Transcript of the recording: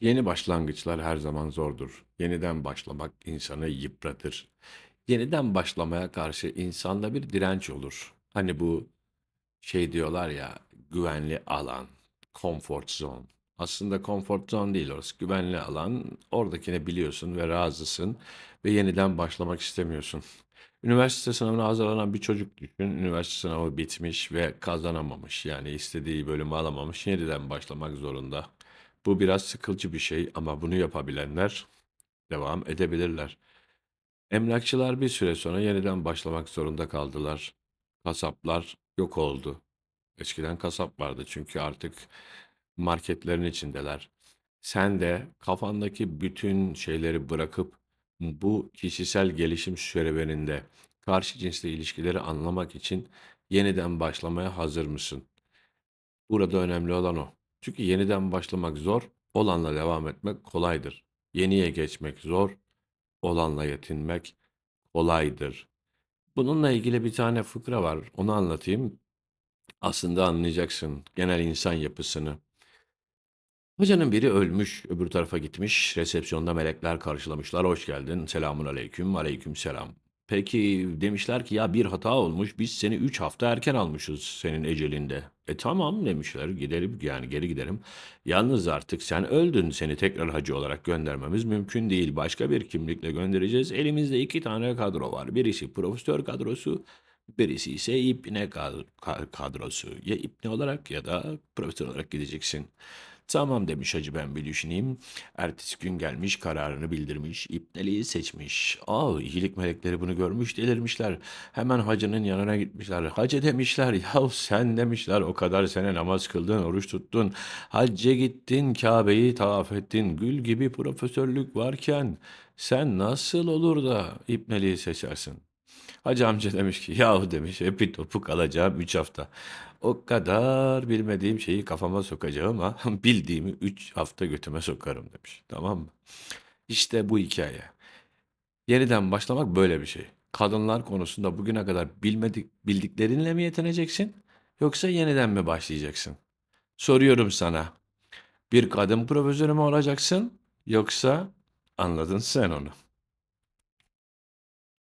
Yeni başlangıçlar her zaman zordur. Yeniden başlamak insanı yıpratır. Yeniden başlamaya karşı insanda bir direnç olur. Hani bu şey diyorlar ya güvenli alan, comfort zone. Aslında comfort zone değil orası. Güvenli alan. Oradakini biliyorsun ve razısın ve yeniden başlamak istemiyorsun. Üniversite sınavına hazırlanan bir çocuk düşün. Üniversite sınavı bitmiş ve kazanamamış. Yani istediği bölümü alamamış. Yeniden başlamak zorunda. Bu biraz sıkıcı bir şey ama bunu yapabilenler devam edebilirler. Emlakçılar bir süre sonra yeniden başlamak zorunda kaldılar. Kasaplar yok oldu. Eskiden kasap vardı çünkü artık marketlerin içindeler. Sen de kafandaki bütün şeyleri bırakıp bu kişisel gelişim serüveninde karşı cinsle ilişkileri anlamak için yeniden başlamaya hazır mısın? Burada önemli olan o. Çünkü yeniden başlamak zor, olanla devam etmek kolaydır. Yeniye geçmek zor, olanla yetinmek kolaydır. Bununla ilgili bir tane fıkra var. Onu anlatayım. Aslında anlayacaksın genel insan yapısını. Hocanın biri ölmüş, öbür tarafa gitmiş. Resepsiyonda melekler karşılamışlar. Hoş geldin. Selamun aleyküm. Aleyküm selam. Peki demişler ki ya bir hata olmuş. Biz seni 3 hafta erken almışız senin ecelinde. E tamam demişler. Gidelim yani geri gidelim. Yalnız artık sen öldün. Seni tekrar hacı olarak göndermemiz mümkün değil. Başka bir kimlikle göndereceğiz. Elimizde iki tane kadro var. Birisi profesör kadrosu, birisi ise ka- kadrosu. Ya İbne olarak ya da profesör olarak gideceksin. Tamam demiş hacı ben bir düşüneyim. Ertesi gün gelmiş kararını bildirmiş. İpneliği seçmiş. Aa iyilik melekleri bunu görmüş delirmişler. Hemen hacının yanına gitmişler. Hacı demişler yahu sen demişler o kadar sene namaz kıldın oruç tuttun. Hacca gittin Kabe'yi tavaf ettin. Gül gibi profesörlük varken sen nasıl olur da İpneliği seçersin? Hacı amca demiş ki yahu demiş hepi topuk alacağım 3 hafta. O kadar bilmediğim şeyi kafama sokacağım ama bildiğimi 3 hafta götüme sokarım demiş. Tamam mı? İşte bu hikaye. Yeniden başlamak böyle bir şey. Kadınlar konusunda bugüne kadar bilmedik, bildiklerinle mi yetineceksin? Yoksa yeniden mi başlayacaksın? Soruyorum sana. Bir kadın profesörü mü olacaksın? Yoksa anladın sen onu.